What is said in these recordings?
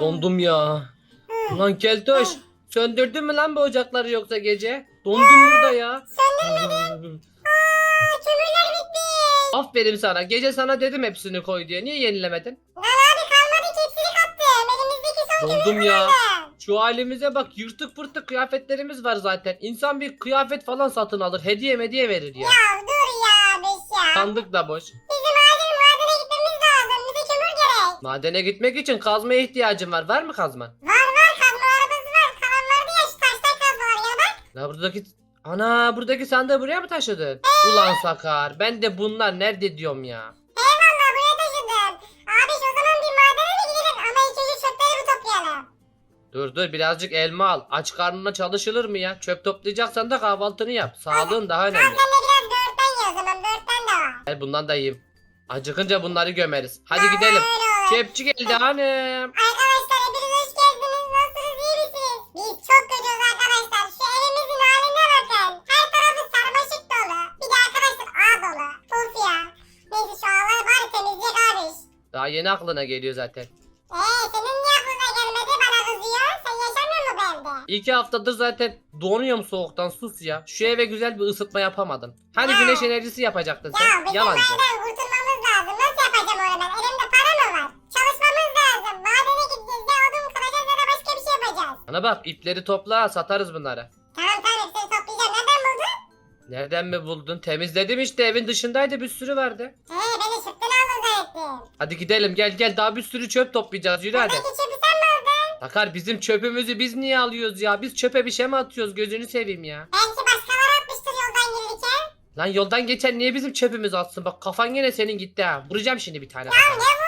Dondum ya. Lan Keltoş. Söndürdün mü lan bu ocakları yoksa gece? Dondum burada ya. Kömürler bitti. Aferin sana. Gece sana dedim hepsini koy diye. Niye yenilemedin? Lan abi kalmadı ki hepsini kattım. Elimizdeki son Dondum ya. kömürlerdi. Şu halimize bak yırtık pırtık kıyafetlerimiz var zaten. İnsan bir kıyafet falan satın alır. Hediye hediye verir ya. Ya dur ya beş ya. Sandık da boş. Bizim Madene gitmek için kazmaya ihtiyacım var. Var mı kazman? Var var kazma arabası var. Kalan vardı ya şu taştan kazmalar ya bak. La buradaki... Ana buradaki sandığı buraya mı taşıdın? Ulan Sakar. Ben de bunlar nerede diyorum ya. Eyvallah buraya taşıdım. Abi o zaman bir madene mi gidelim? Ama ilk önce çöpleri bir toplayalım. Dur dur birazcık elma al. Aç karnına çalışılır mı ya? Çöp toplayacaksan da kahvaltını yap. Sağlığın daha önemli. de biraz böğürtlen ye o zaman. Böğürtlen de var. Gel bundan da yiyeyim. Acıkınca bunları gömeriz. Hadi gidelim. Çepçi geldi hanım. Arkadaşlar hepiniz hoş geldiniz. Nasılsınız iyi misiniz? Biz çok kötüyüz arkadaşlar. Şu evimizin haline bakın. Her tarafı sarmaşık dolu. Bir de arkadaşlar ağ dolu. Puf ya. Neyse şu ağları bari temizleyecek abi. Daha yeni aklına geliyor zaten. Eee senin niye aklına gelmedi bana kızıyor? Sen yaşamıyor mu bu evde? İki haftadır zaten donuyorum soğuktan sus ya. Şu eve güzel bir ısıtma yapamadın. Hani güneş enerjisi yapacaktın Ya sen. bizim Yalancı. madenden kurtulmamız Bana bak ipleri topla satarız bunları. Tamam tamam hepsini toplayacağım. Nereden buldun? Nereden mi buldun? Temizledim işte evin dışındaydı bir sürü vardı. He beni çıktın aldın zannettim. Hadi gidelim gel gel daha bir sürü çöp toplayacağız yürü hadi. Peki çöpü sen mi aldın? Sakar bizim çöpümüzü biz niye alıyoruz ya? Biz çöpe bir şey mi atıyoruz gözünü seveyim ya. Belki başkaları atmıştır yoldan gelirken. Lan yoldan geçen niye bizim çöpümüzü atsın? Bak kafan yine senin gitti ha. Vuracağım şimdi bir tane. Ya kafana. ne vuruyorsun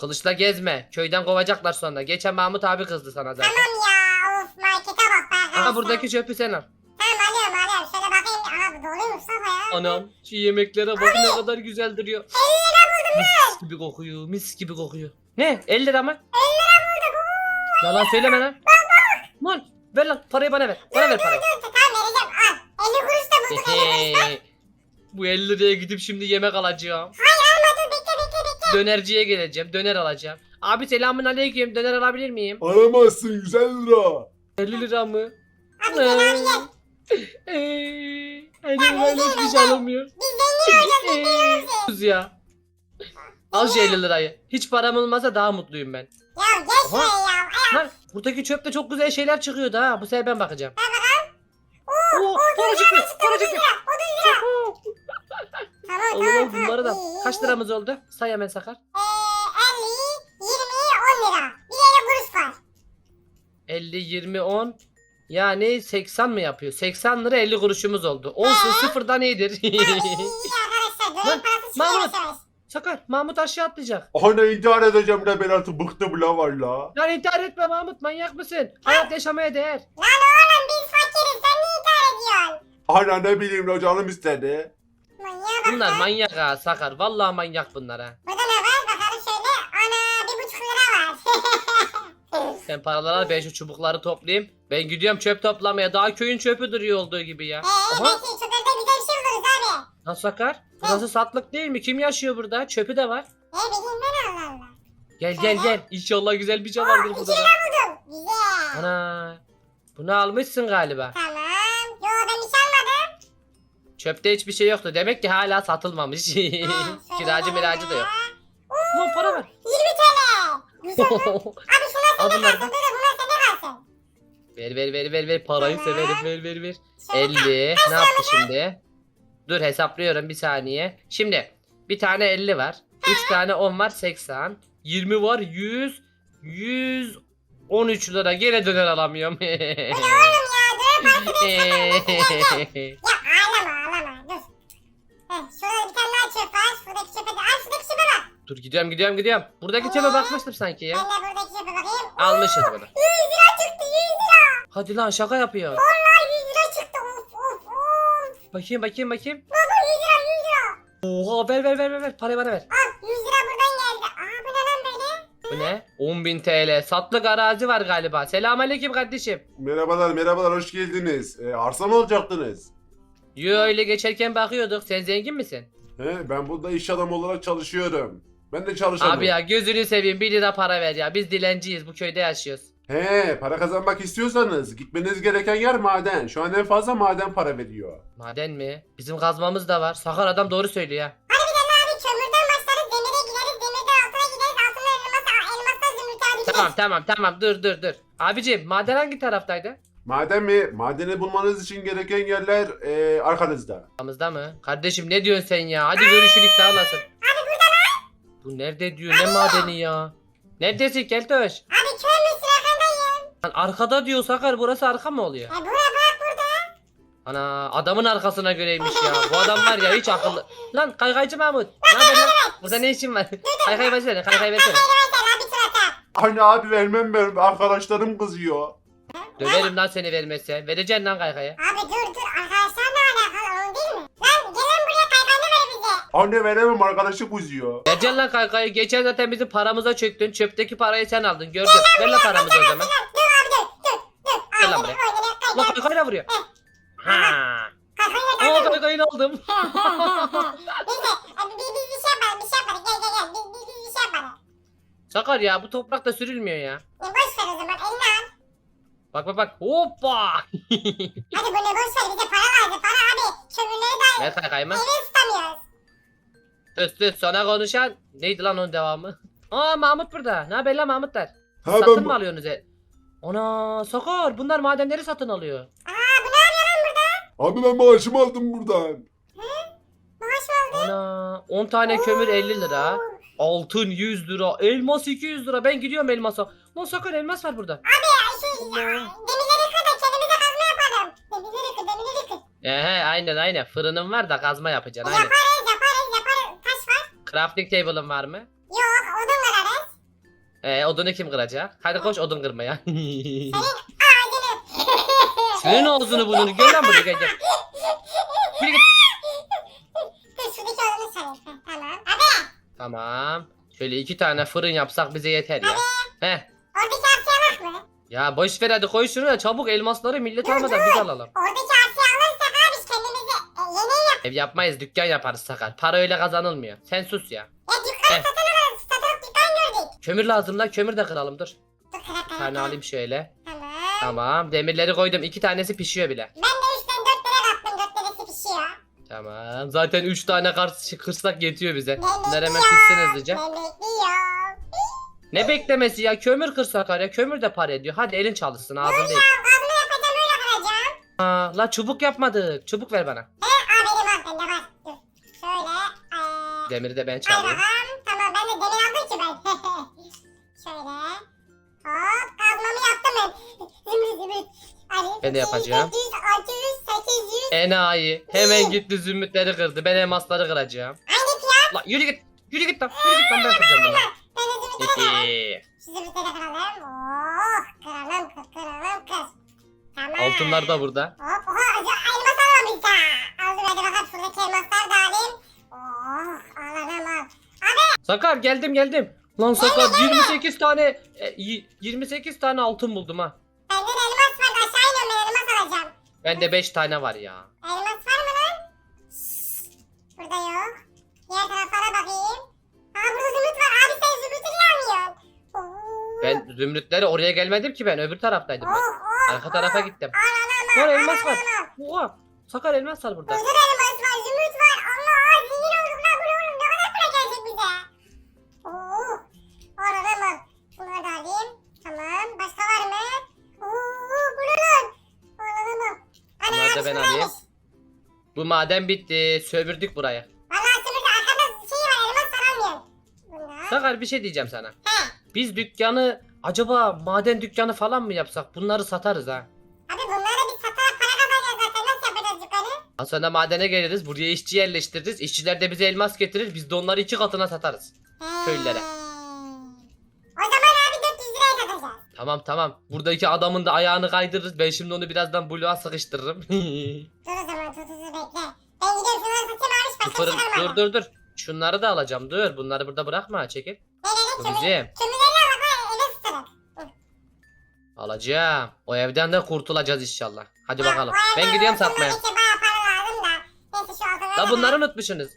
kılıçla gezme. Köyden kovacaklar sonra. Geçen Mahmut abi kızdı sana zaten. Tamam ya of markete bak be arkadaşlar. Aha buradaki çöpü sen al. Tamam alıyorum alıyorum. Şöyle bakayım. Aha bu doluymuş Safa ya. Anam şu yemeklere bak ne kadar güzel duruyor. 50 lira buldum Mis gibi kokuyor. Mis gibi kokuyor. Ne? 50 lira mı? 50 lira buldum. Yalan söyleme lan. Lan ver lan parayı bana ver. Bana ver parayı. Dur dur tamam vereceğim al. 50 kuruş da bulduk 50 kuruş. Bu 50 liraya gidip şimdi yemek alacağım. Hayır Dönerciye geleceğim. Döner alacağım. Abi selamun aleyküm. Döner alabilir miyim? Alamazsın 150 lira. 50 lira mı? Abi abi gel. Eee. Hani ben hiçbir şey alamıyorum. Biz zengin olacağız zengin olacağız. Kız ya. Al şu 50 lirayı. Hiç param olmasa daha mutluyum ben. Ya şuraya ya. Lan buradaki çöpte çok güzel şeyler çıkıyordu ha. Bu sefer ben bakacağım. Bakalım. Oo, çıktı. Para 30 çıktı. Kaç liramız oldu? Say hemen Sakar. Ee, 50, 20, 10 lira. Bir yere kuruş var. 50, 20, 10. Yani 80 mı yapıyor? 80 lira 50 kuruşumuz oldu. Olsun Ee? sıfırdan iyidir. İyi iyi arkadaşlar. Lan, Dönem parası çıkıyor Mahmut. Sakar Mahmut aşağı atlayacak. Ana intihar edeceğim de ben artık bıktım la valla. Lan intihar etme Mahmut manyak mısın? Hayat yaşamaya değer. Lan oğlum biz fakiriz. Sen niye intihar ediyorsun? Ana ne bileyim la canım istedi. Manyağa bak Bunlar lan. manyak ha Sakar. Vallahi manyak bunlar ha. Burada ne var? Bakalım şöyle. Ana bir buçuk lira var. Sen paraları al ben şu çubukları toplayayım. Ben gidiyorum çöp toplamaya. Daha köyün çöpü duruyor olduğu gibi ya. Eee Aha. belki çöperde güzel bir şey buluruz abi. Lan Sakar. Burası satlık değil mi? Kim yaşıyor burada? Çöpü de var. Ne bileyim ben Allah Allah. Gel gel gel. İnşallah güzel bir şey vardır Oh, burada. iki da. buldum. Güzel. Ana. Bunu almışsın galiba. Tamam. Çöpte hiçbir şey yoktu. Demek ki hala satılmamış. Kiracı miracı da yok. ya. Lan para var. 20 TL. Güzel lan. Abi şunlar Al sende bunları kalsın. da. Dur bunlar sende kalsın. ver ver ver ver ver. Parayı Tamam. severim. Ver ver ver. Şöyle 50. Ne yaptı şimdi? Dur hesaplıyorum bir saniye. Şimdi bir tane 50 var. 3 tane 10 var 80. 20 var 100. 113 lira gene döner alamıyorum. Oğlum ya dur parasını Ya ağlama ağlama dur. Heh, şurada bir tane daha çöp var. Şuradaki çöpe de. Al şuradaki çöpe bak. Dur gidiyorum gidiyorum gidiyorum. Buradaki çöpe bakmıştım sanki Ben ya. de buradaki çöpe bakayım. Almışız bunu. 100 lira çıktı 100 lira. Hadi lan şaka yapıyor. Vallahi 100 lira çıktı. Of of of. Bakayım bakayım bakayım. Baba 100 lira 100 lira. Oha ver ver ver ver ver. Parayı bana ver. Al 100 lira buradan geldi. Aa bu ne lan böyle? Bu ne? 10.000 TL. Satlık arazi var galiba. Selamünaleyküm kardeşim. Merhabalar merhabalar hoş geldiniz. Ee, arsa mı alacaktınız? Yo öyle geçerken bakıyorduk. Sen zengin misin? He, ben burada iş adamı olarak çalışıyorum. Ben de çalışanım. Abi ya gözünü seveyim 1 lira para ver ya. Biz dilenciyiz bu köyde yaşıyoruz. He, para kazanmak istiyorsanız gitmeniz gereken yer maden. Şu an en fazla maden para veriyor. Maden mi? Bizim kazmamız da var. Sakar adam doğru söylüyor ya. Abi kömürden başlarız demire gideriz demirden altına gideriz altından elmasa elmastan zümrüte düşeriz. Tamam tamam tamam dur dur dur. Abicim maden hangi taraftaydı? Maden mi? Madeni bulmanız için gereken yerler e, arkanızda. Aramızda mı? Kardeşim ne diyorsun sen ya? Hadi görüşürük sağ olasın. Abi burada lan. Bu nerede diyor ne madeni ya? Neredesin Keltoş? Abi kömürsün arkandayım. Lan arkada diyor Sakar burası arka mı oluyor? E bura bak burada. Ana adamın arkasına göreymiş ya. Bu adam var ya hiç akıllı. Lan kaykaycı Mahmut. Ne haber lan? Burada ne işin var? kaykay versene kaykay versene. Ver sen abi tur atar. Anne abi vermem ben. Arkadaşlarım kızıyor. Döverim lan seni vermezse. Vereceksin lan kaykayı. Abi dur dur arkadaşlarla alakalı onun değil mi? Lan gelin buraya kaykanı ver bize. Anne veremem arkadaşı kızıyor. Vereceksin lan kaykayı. Geçen zaten bizim paramıza çöktün. Çöpteki parayı sen aldın. Gördüm. Ver lan paramızı o zaman. Dur abi dur dur dur. Gel lan Abi, buraya. oynayalım, Lan kaykan. kaykayla vuruyor. Ha. Kaykanı Aa ver. kaykayını aldım. Neyse abi biz biz bir şey yaparız bir şey yaparız gel gel gel biz biz bir şey yaparız. Sakar ya bu toprakta sürülmüyor ya. E boş ver o zaman elini al. Bak bak bak. Hoppa. Hadi bunu boş ver bize para lazım para abi. Kömürleri de Ver kaykayımı. eve tutamıyoruz. Sus sus sana konuşan. Neydi lan onun devamı? Aa Mahmut burada. Ne haber lan Mahmutlar? Ha, satın ben- mı alıyorsunuz? e? Ana Sakar bunlar madenleri satın alıyor. Aa bu ne yapıyor lan burada? Abi ben maaşımı aldım buradan. Maaş mı aldın? Ana 10 tane kömür 50 lira. Altın 100 lira. Elmas 200 lira. Ben gidiyorum elmasa. Lan Sakar elmas var burada. Abi ya şu demirleri kır da kendimize kazma yapalım. Demirleri kır demirleri kır. Ehe aynen aynen. Fırınım var da kazma yapacaksın aynen. Yaparız yaparız yaparız. Taş var. Crafting table'ın var mı? Yok odun kırarız. Ee, odunu kim kıracak? Hadi koş odun kırmaya. Ağacını. Senin ağzını bunun. Gel lan buraya gel gel. Git. Dur şuradaki odunu sarayım. Heh, Tamam. Abi Tamam. Şöyle iki tane fırın yapsak bize yeter ya. Heh. oradaki arsaya bak mı? Ya boş ver hadi koy şunu da çabuk elmasları millet almadan biz alalım. Oradaki arsayı alırsak abi kendimize e, yeni yap. Ev yapmayız dükkan yaparız Sakar. Para öyle kazanılmıyor. Sen sus ya. Ya dükkan Heh. satın alırız. Satılıp dükkan gördük. Kömür lazım lan kömür de kıralım dur. Dur kırak Bir tane alayım şöyle. Tamam. Tamam demirleri koydum iki tanesi pişiyor bile. Ben de 3'ten 4 lira kattım. 4 tanesi pişiyor. Tamam zaten üç tane kar kırsak yetiyor bize. Bunlar hemen pişsin hızlıca. Ben bekliyorum. Ne beklemesi ya kömür kırsak ya kömür de para ediyor. Hadi elin çalışsın ağzın değil. Kazma yapacağım öyle kıracağım. Aa, la çubuk yapmadık. Çubuk ver bana. He aa benim var bende var. Dur. Şöyle. Eee. Demiri de ben Hadi çalayım. bakalım. Tamam ben de demir aldım ki ben. Şöyle. Hop kazmamı yaptım ben. Zümrüt zümrüt. Hadi. Ben de yapacağım. 800, 600, 800. Enayi. Hemen gitti zümrütleri kırdı. Ben elmasları kıracağım. Aynı fiyat. La yürü git. Yürü git lan. Yürü git lan ben kıracağım bunu. Ben de zümrütleri kırarım. Şu zümrütleri kıralım. Oh kıralım kır kıralım kır. Tamam. Altınlar da burada. Hop oha elmas almamış ya. Aldım hadi bakalım şuradaki elmasları da alayım. Oh al anam al. Sakar geldim geldim. Lan Sakar 28 tane e, y- 28 tane altın buldum ha. Bende 5 tane var ya. Elmas var mı lan? Burada yok. Diğer taraflara bakayım. Aa burada zümrüt var. Abi sen zümrütü niye almıyorsun? Oo. Ben zümrütleri oraya gelmedim ki ben öbür taraftaydım Oh ben. oh. Arka tarafa gittim. Al Var al. elmas al, var. al, al. Oha. Sakar elmas var burada. Burada da Ana Bunları da abi ben alayım. Bu maden bitti. Sömürdük buraya. Vallahi zümrüt arkada şey var. Elmas saramıyorum. Bunlar. Sakar bir şey diyeceğim sana. He. Biz dükkanı acaba maden dükkanı falan mı yapsak? Bunları satarız ha. Abi bunları biz satarak para kazanacağız zaten. Nasıl yapacağız dükkanı? Daha sonra madene geliriz. Buraya işçi yerleştiririz. İşçiler de bize elmas getirir. Biz de onları iki katına satarız. Köylülere. Tamam tamam. Buradaki adamın da ayağını kaydırırız. Ben şimdi onu birazdan bloğa sıkıştırırım. Dur o zaman tut bekle. Ben gidiyorum şunları satayım abi başka bir fırın şey dur dur dur. Şunları da alacağım. Dur. Bunları burada bırakma. Çekil. Ne kömür, bizim. kömürleri al bak eve. Alacağım. O evden de kurtulacağız inşallah. Hadi bakalım. Ben gidiyorum da satmaya. bayağı para lazım da. Neyse şu altını La bunları unutmuşsunuz.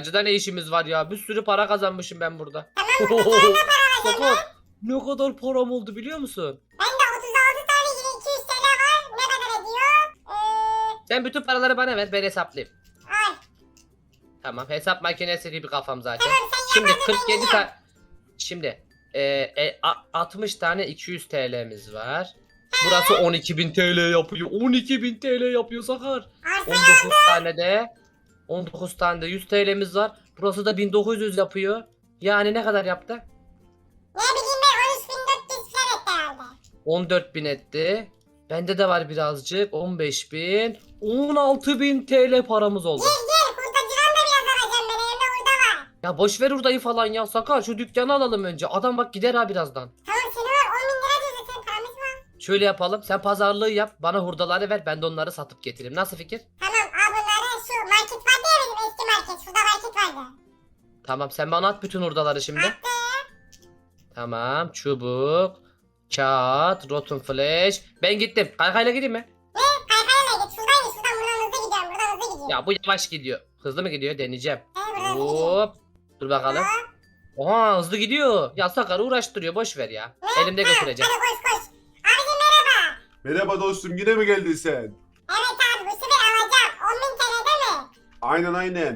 Oo Hurdacıda ne işimiz var ya? Bir sürü para kazanmışım ben burada. Tamam? Dükkanında para. Sakar ne kadar param oldu biliyor musun? Ben de 36 tane yine 200 TL var. Ne kadar ediyor? Eee... Sen bütün paraları bana ver ben hesaplayayım. Ay. Tamam hesap makinesi gibi kafam zaten. Tamam sen Şimdi yaparsın, ben 47 yiyeceğim. tane Şimdi e, e, a- 60 tane 200 TL'miz var. Burası 12.000 TL yapıyor. 12.000 TL yapıyor Sakar. Arsa 19 tane de 19 tane de 100 TL'miz var. Burası da 1900 yapıyor. Yani ne kadar yaptı? Ne bileyim ben 13.400 falan etti herhalde. 14.000 etti. Bende de var birazcık. 15.000. 16.000 TL paramız oldu. Gel gel hurdacıdan da biraz alacağım ben elimde hurda var. Ya boş ver hurdayı falan ya. Sakar şu dükkanı alalım önce. Adam bak gider ha birazdan. Tamam senin var 10 bin lira diyorsun senin paramız var. Şöyle yapalım. Sen pazarlığı yap. Bana hurdaları ver. Ben de onları satıp getireyim. Nasıl fikir? Tamam al bunları şu market vardı ya bizim eski market vardı. Tamam sen bana at bütün hurdaları şimdi. Attı. Tamam. Çubuk. Kağıt. Rotten flash. Ben gittim. Kaykayla gideyim mi? Ne? Kaykayla git. Şuradan git. Şuradan buradan hızlı gidiyorum. Buradan hızlı gidiyorum. Ya bu yavaş gidiyor. Hızlı mı gidiyor? Deneyeceğim. He buradan hızlı gidiyorum. Hop. Dur bakalım. Oha hızlı gidiyor. Ya Sakar uğraştırıyor. Boş ver ya. Elimde götüreceğim. Hadi koş koş. Abicim merhaba. Merhaba dostum yine mi geldin sen? Evet abi bu sefer alacağım. 10 bin TL değil mi? Aynen aynen.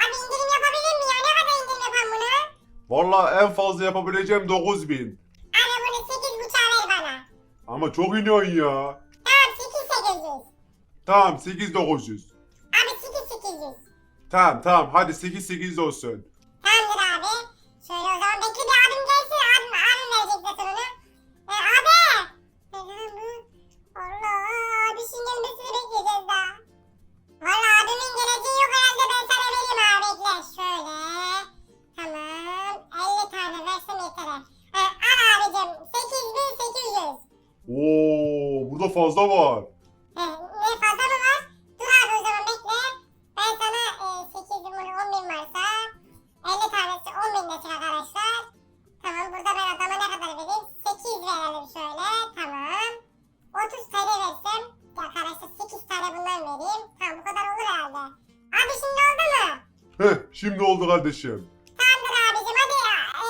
Abi indirim yapabilir mi ya? Ne kadar indirim yapan bunu? Valla en fazla yapabileceğim 9000. Abi bunu 8 buçuğa ver bana. Ama çok iniyorsun ya. Tamam 8 800. Tamam 8900. Abi 8 800. Tamam tamam hadi 8 8 olsun. Fazla var. He, ne fazla mı var? Dur abi o zaman bekle. Ben sana e, 8 bin 10 bin varsa 50 tanesi 10 bin desin arkadaşlar. Tamam burada ben adama ne kadar vereyim? 8 verelim şöyle. Tamam. 30 TL versem arkadaşlar 8 tane bundan vereyim. Tamam bu kadar olur herhalde. Abi şimdi oldu mu? Heh şimdi oldu kardeşim. Tamamdır abicim hadi ya. E,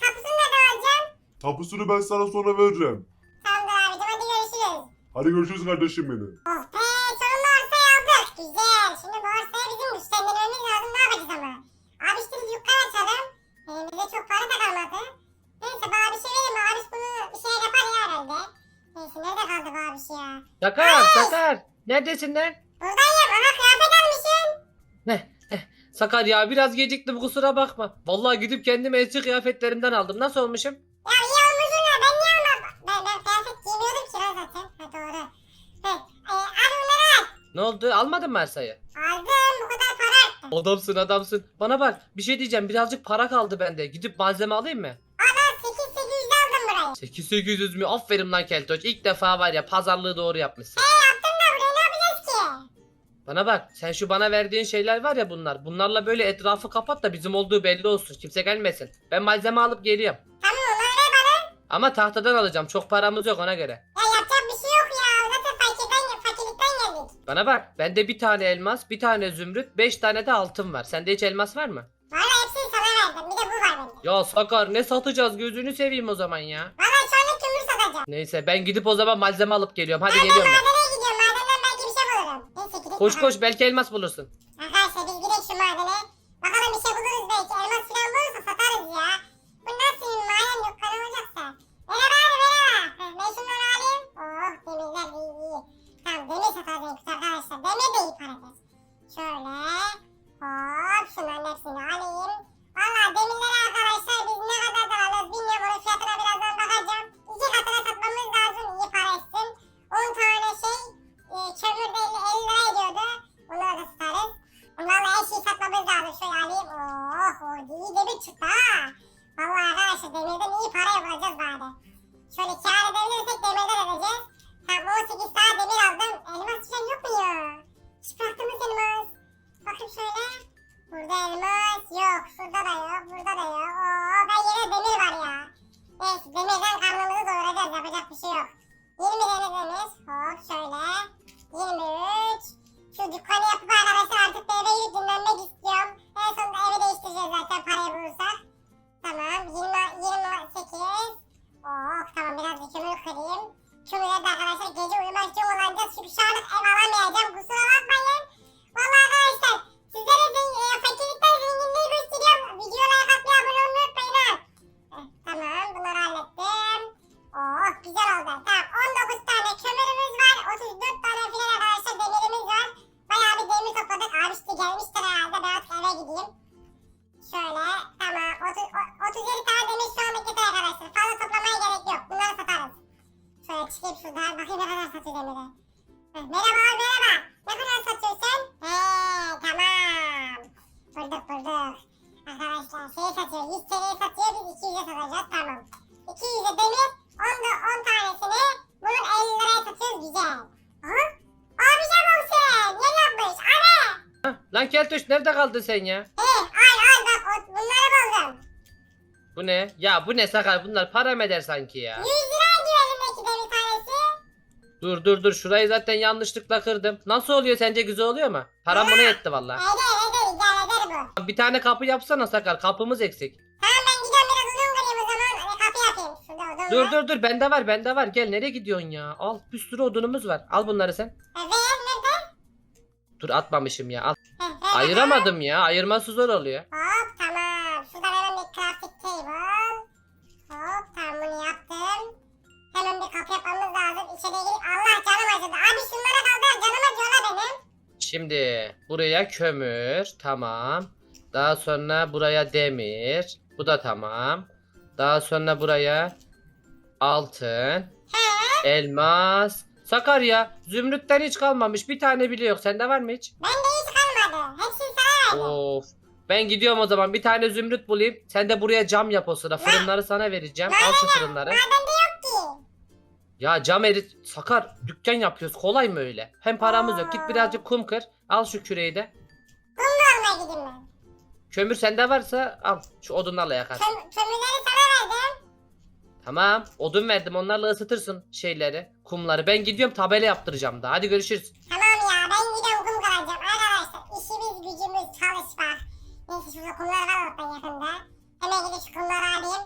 tapusunu nereden alacağım? Tapusunu ben sana sonra veririm. Tamamdır abicim hadi görüşürüz. Hadi görüşürüz kardeşim benim. Oh be sonunda arsayı aldık. Güzel. Şimdi bu arsaya bizim güçlendirmemiz lazım. Ne yapacağız ama? Abi işte biz dükkan açalım. Elimizde çok para da kalmadı. Neyse bana bir şey verin. Abi bunu bir şey yapar ya herhalde. Neyse nerede kaldı bu abi ya? Sakar Sakar. Neredesin lan? Buradayım. Aha kıyafet almışsın. Sakar ya biraz geciktim kusura bakma. Vallahi gidip kendime eski kıyafetlerimden aldım. Nasıl olmuşum? Ya iyi olmuşsun da ben niye almadım? Ben, ben kıyafet giymiyordum ki lan zaten. Ha doğru. Heh. E, abi bunları al. Ne oldu? Almadın mı arsayı? Aldım. Bu kadar para. Adamsın adamsın. Bana bak bir şey diyeceğim. Birazcık para kaldı bende. Gidip malzeme alayım mı? Ana 8 800'de aldım burayı. 8800 mü? Aferin lan Keltoş. İlk defa var ya pazarlığı doğru yapmışsın. E yaptım da burayı ne yapacağız ki? Bana bak sen şu bana verdiğin şeyler var ya bunlar. Bunlarla böyle etrafı kapat da bizim olduğu belli olsun. Kimse gelmesin. Ben malzeme alıp geliyorum. Tamam ver bana. Ama tahtadan alacağım. Çok paramız yok ona göre. Ya yapacak bir şey yok ya. Zaten fakirden, fakirlikten geldik. Bana bak bende bir tane elmas, bir tane zümrüt, beş tane de altın var. Sende hiç elmas var mı? Valla hepsini sana verdim. Bir de bu var bende. Ya Sakar ne satacağız gözünü seveyim o zaman ya. Valla şu anda kömür satacağım. Neyse ben gidip o zaman malzeme alıp geliyorum. Hadi ben de geliyorum ben. madene gidiyorum. Madenden belki bir şey bulurum. Neyse gidelim. Koş koş belki elmas bulursun. Arkadaşlar biz gidelim şu madene. Bakalım bir şey buluruz belki. Elmas falan bulursa satarız ya. Bu nasıl bir maden dükkanı olacaksa. Merhaba abi merhaba. Heh, Ben şunları alayım. Oh demirler de iyi iyi. En kötü arkadaşlar. Demir de iyi paradır. Şöyle. Hop şunların hepsini alayım. Valla demirleri arkadaşlar biz ne kadar da alırız bilmiyorum. Onun fiyatına birazdan bakacağım. İki katına satmamız lazım. iyi para etsin. 10 tane şey e, kömür de 50, 50 lira ediyordu. Bunları da satarız. Valla her şeyi satmamız lazım. Şöyle alayım. Oh o iyi demir çıktı ha. Valla arkadaşlar demirden iyi para yapacağız bari. Şöyle kâr edebilirsek demirden edeceğiz. Tamam 18 tane demir aldım. Elmas falan yok mu ya? Bıraktığımız elmas. Bakın şöyle. Burada elmas yok. Şurada da yok. Burada da yok. Oo ben yine demir var ya. Neyse demirden karnımızı doyuracağız. Yapacak bir şey yok. 20 tane demir. Hop şöyle. 23. Bulduk bulduk. Arkadaşlar şey satıyor. 100 TL'ye satıyor. Biz 200'e satacağız. Tamam. 200'e demir. 10 da 10 tanesini bunun 50 liraya satıyoruz. Güzel. Aha. Abi sen bak sen. Yeni yapmış. Ana. Hah, Lan Keltoş nerede kaldın sen ya? He al al bak o- bunları buldum. Bu ne? Ya bu ne Sakar bunlar para mı eder sanki ya? 100 lira diyor elimdeki demir tanesi. Dur dur dur şurayı zaten yanlışlıkla kırdım. Nasıl oluyor sence güzel oluyor mu? Param buna yetti valla. Eder eder idare eder bu. Bir tane kapı yapsana Sakar kapımız eksik. Tamam ben gidiyorum biraz uzun kırayım o zaman. Hani kapı yapayım. Şurada odun Dur var. dur dur bende var bende var gel nereye gidiyorsun ya? Al bir sürü odunumuz var. Al bunları sen. E, ver nerede? Dur atmamışım ya al. Heh, ver Ayıramadım ya ayırması zor oluyor. bana. Şimdi buraya kömür tamam. Daha sonra buraya demir. Bu da tamam. Daha sonra buraya altın, He elmas. Sakar ya zümrütten hiç kalmamış. Bir tane bile yok. Sende var mı hiç? ben de hiç kalmadı. Hepsini sana verdim. Of. Ben gidiyorum o zaman. Bir tane zümrüt bulayım. Sen de buraya cam yap o sıra. Fırınları sana vereceğim. Al şu fırınları. Ki. Ya cam erit. Sakar dükkan yapıyoruz. Kolay mı öyle? Hem paramız yok. Git birazcık kum kır. Al şu küreği de. Almaya gideyim ben. Kömür sende varsa al. Şu odunlarla yakarsın. Köm kömürleri sana verdim. Tamam. Odun verdim. Onlarla ısıtırsın şeyleri. Kumları. Ben gidiyorum tabela yaptıracağım da. Hadi görüşürüz. Tamam ya ben gidiyorum kum kıracağım. Arkadaşlar işimiz gücümüz çalışmak. Neyse şurada kumlar var orada yakında. Hemen gidip şu kumları alayım.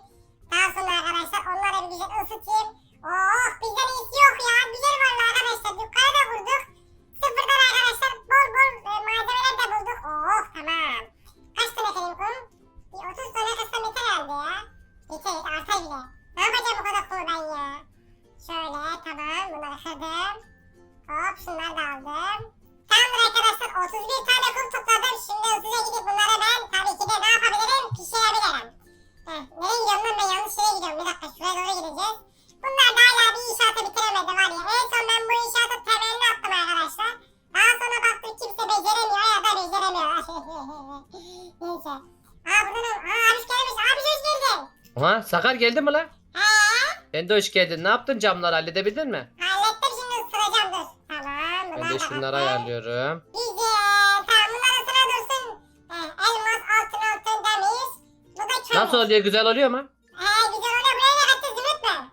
Daha sonra arkadaşlar onları bir güzel ısıtayım. Oh bizden iyisi yok ya. Güzel valla arkadaşlar. Dükkanı da. Sıfırdan arkadaşlar bol bol e, bulduk. Oh tamam. Kaç tane kırayım kum? Bir 30 tane kırsam yeter herhalde ya. Yeter yeter. Ne yapacağım bu kadar kumu ya? Şöyle tamam bunları kırdım. Hop şunları aldım. Tamamdır arkadaşlar 31 tane kum topladım. Şimdi hızlıca gidip bunları ben tabii ki de ne Sakar geldi mi lan? He Ben de hoş geldin. Ne yaptın camları halledebildin mi? hallettim şimdi ısıracağım dur. Tamam. Ben de da şunları ayarlıyorum. Güzel. Tamam bunların sıra dursun. He, elmas, altın, altın, demir. Bu da kömür. Nasıl oluyor? Güzel oluyor mu? He güzel oluyor. Buraya ne kattınız unutma.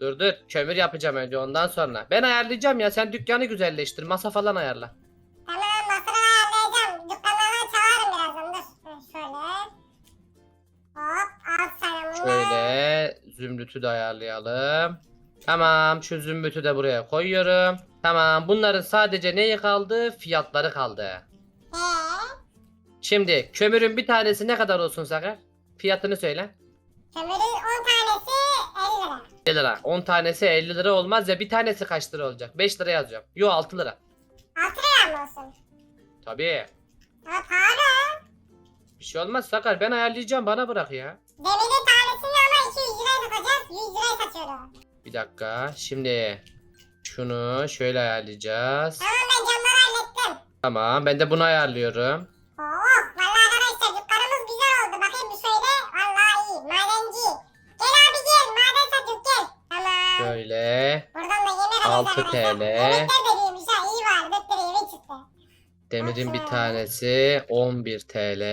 Dur dur. Kömür yapacağım önce ondan sonra. Ben ayarlayacağım ya. Sen dükkanı güzelleştir. Masa falan ayarla. Şöyle zümrütü de ayarlayalım. Tamam şu zümrütü de buraya koyuyorum. Tamam bunların sadece neyi kaldı? Fiyatları kaldı. He. Şimdi kömürün bir tanesi ne kadar olsun Sakar? Fiyatını söyle. Kömürün 10 tanesi 50 lira. 50 lira. 10 tanesi 50 lira olmaz ya bir tanesi kaç lira olacak? 5 lira yazacağım. Yo 6 lira. 6 lira mı olsun? Tabii. Ama pahalı. Bir şey olmaz Sakar ben ayarlayacağım bana bırak ya. Demirin tanesini ama 200 liraya satacağız. 100 liraya satıyorum. Bir dakika. Şimdi şunu şöyle ayarlayacağız. Tamam ben camları hallettim. Tamam ben de bunu ayarlıyorum. Oh vallahi arkadaşlar dükkanımız güzel oldu. Bakayım bir şöyle. Vallahi iyi. Madenci. Gel abi gel. Maden satıyor gel. Tamam. Şöyle. Buradan da yemek alacağız 6 arkadaşlar. TL. Yemekler de iyiymiş ha. iyi var. Dörtleri yemek çıktı. Demirin bir tanesi 11 TL.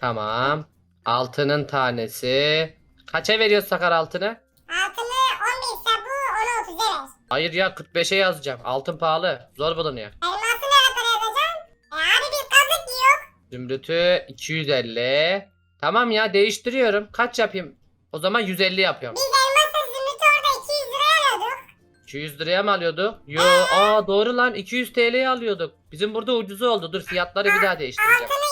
Tamam. Altının tanesi. Kaça veriyoruz Sakar altını? Altını 11 ise bu onu 30'a ver. Hayır ya 45'e yazacağım. Altın pahalı. Zor bulunuyor. Elması ne kadar yazacağım? E abi biz kazık yok. Zümrüt'ü 250. Tamam ya değiştiriyorum. Kaç yapayım? O zaman 150 yapıyorum. Biz elmasla zümrütü orada 200 liraya alıyorduk. 200 liraya mı alıyorduk? Yo, aa doğru lan 200 TL'ye alıyorduk. Bizim burada ucuzu oldu. Dur fiyatları bir daha değiştireceğim. Altını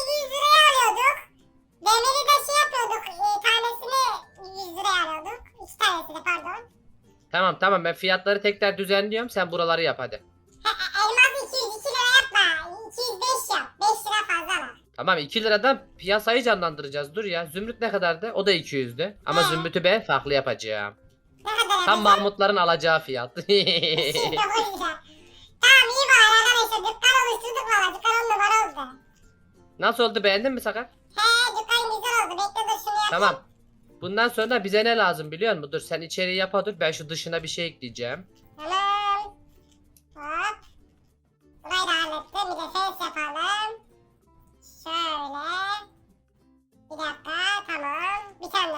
Tamam tamam ben fiyatları tekrar düzenliyorum. Sen buraları yap hadi. Elmas 202 lira yapma. 205 yap. 5 lira fazla var. Tamam 2 liradan piyasayı canlandıracağız. Dur ya. Zümrüt ne kadardı? O da 200'dü. Ama He. Zümrüt'ü ben farklı yapacağım. Ne kadar Tam yapacağız? Mahmutların alacağı fiyat. 9 lira. Tamam iyi bari arkadaşlar. Dükkan oluşturduk valla. Dükkan on numara oldu. Nasıl oldu beğendin mi Sakar? He dükkan güzel oldu. Bekle dur şunu yapayım. Tamam. Bundan sonra bize ne lazım biliyor musun? Dur sen içeriği yap dur. Ben şu dışına bir şey ekleyeceğim. Tamam. Hop. Burayı da hallettim. Bir de fence yapalım. Şöyle. Bir dakika. Tamam. Bir tane de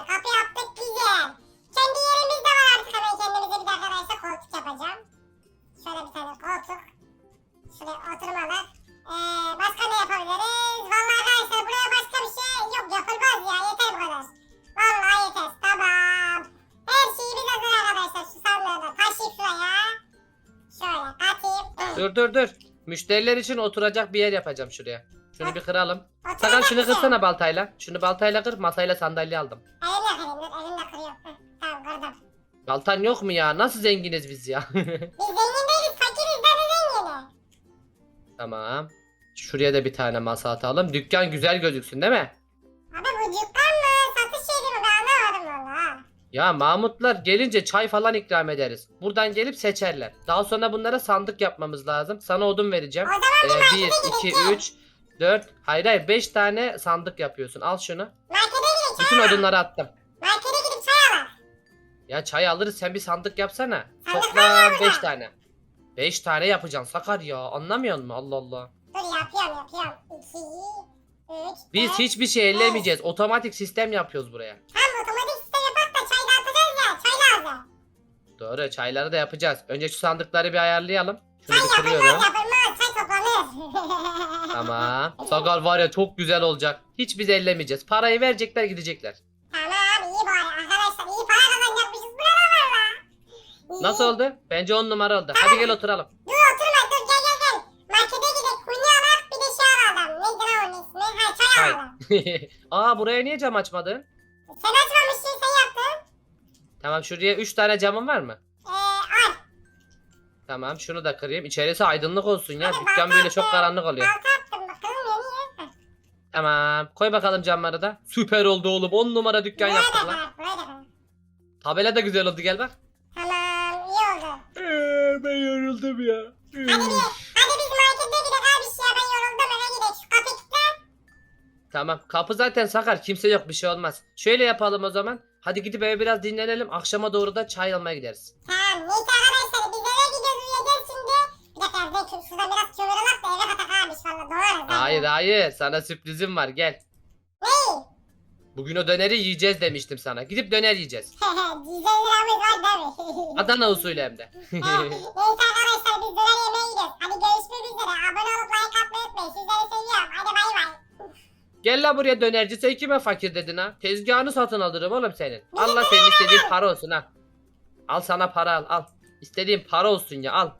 Dur dur dur. Müşteriler için oturacak bir yer yapacağım şuraya. Şunu bir kıralım. Oturacak Sakar şunu bir şey. kırsana baltayla. Şunu baltayla kır. Masayla sandalye aldım. Elimle kırayım dur. Elimle kırıyorum. Heh, tamam kırdım. Baltan yok mu ya? Nasıl zenginiz biz ya? Biz zengin değiliz. Fakiriz. Ben de zenginim. tamam. Şuraya da bir tane masa atalım. Dükkan güzel gözüksün değil mi? Ya Mahmutlar gelince çay falan ikram ederiz. Buradan gelip seçerler. Daha sonra bunlara sandık yapmamız lazım. Sana odun vereceğim. Ee, 1, 2, 3, 4. Hayır hayır 5 tane sandık yapıyorsun. Al şunu. Bütün odunları attım. Markete gidip çay al. Ya çay alırız sen bir sandık yapsana. Sandık Toplam 5 tane. 5 tane yapacaksın Sakar ya. Anlamıyor musun? Allah Allah. Dur yapıyorum yapıyorum. 2, 3, Biz hiçbir şey ellemeyeceğiz. Otomatik sistem yapıyoruz buraya. Tam otomatik sistem yapak da çay dağıtacağız ya. Çay lazım. Doğru çayları da yapacağız. Önce şu sandıkları bir ayarlayalım. Şunu bir kırıyorum. yapılmaz yapılmaz. Çay toplanır. Tamam. Sakar var ya çok güzel olacak. Hiç biz ellemeyeceğiz. Parayı verecekler gidecekler. Tamam iyi bari arkadaşlar. iyi para kazanacakmışız. Burada valla. Nasıl oldu? Bence 10 numara oldu. Hadi gel oturalım. Dur oturma dur gel gel gel. Markete gidelim. Huni alak bir de şey alalım. Neydi lan onun ismi? Ha çay Çay. alalım. Aa buraya niye cam açmadın? Sen sen yaptın. Tamam şuraya 3 tane camın var mı? Ee. Tamam şunu da kırayım. İçerisi aydınlık olsun ya. Hadi Dükkan balta böyle çok attım. karanlık oluyor. Balta attım bakalım ya niye? Tamam. Koy bakalım camları da. Süper oldu oğlum. 10 numara dükkan Buraya yaptık da lan. buraya da. Tabela da güzel oldu gel bak. Tamam iyi oldu. ben yoruldum ya. Hadi bir, Tamam. Kapı zaten sakar. Kimse yok bir şey olmaz. Şöyle yapalım o zaman. Hadi gidip eve biraz dinlenelim. Akşama doğru da çay almaya gideriz. Tamam neyse arkadaşlar biz eve gidiyoruz uyuyacağız şimdi. Bir dakika evde şuradan biraz alak da eve katak abi valla doğarız. Hayır hayır. Sana sürprizim var. Gel. Ne? Bugün o döneri yiyeceğiz demiştim sana. Gidip döner yiyeceğiz. 150 liramız var değil mi? Adana usulü hem de. Neyse arkadaşlar biz döner yemeğe gidiyoruz. Hadi görüşmek üzere. Abone olup like atmayı unutmayın. Sizleri seviyorum. Hadi bay bay. Gel la buraya dönerci. Sen kime fakir dedin ha? Tezgahını satın alırım oğlum senin. Allah senin istediğin para olsun ha. Al sana para al al. İstediğin para olsun ya al.